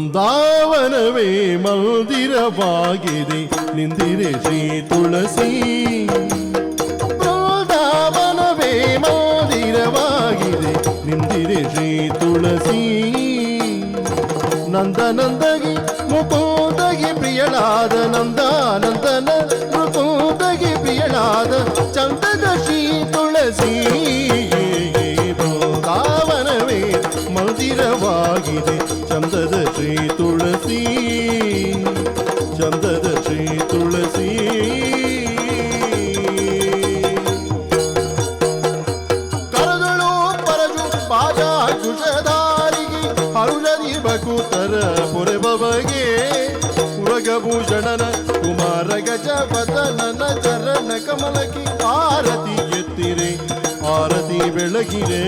ವೃಂದಾವನವೇ ಮಂದಿರವಾಗಿದೆ ನಿಂದಿರೆ ಶ್ರೀ ತುಳಸಿ ಬೃಂದಾವನವೇ ಮಂದಿರವಾಗಿದೆ ನಿಂದಿರೆ ಶ್ರೀ ತುಳಸಿ ನಂದನಂದಗಿ ಮುಕುಂದಗಿ ಪ್ರಿಯಳಾದ ನಂದಾನಂದನ ಮುಕುಂದಗಿ ಪ್ರಿಯಳಾದ ಚಂದದ ಶ್ರೀ ತುಳಸಿ ಮಂದಿರವಾಗಿದೆ ಚಂದದ ಶ್ರೀ ತುಳಸಿ, ಚಂದದ ಶ್ರೀ ತುಳಸಿ. ಕರಗಳು ಪರಜು ಬಾಜಾ ಕುಶಧಾರಿಗೆ ಹರುಳದಿ ಬಕುತರ ಪುರಬಗೆ ಉರಗಭೂಷಣನ ಕುಮಾರ ಗಜಪತನನ ಚರಣ ಕಮಲಕ್ಕೆ ಆರತಿ ಎತ್ತಿರೆ, ಆರತಿ ಬೆಳಗಿರೆ.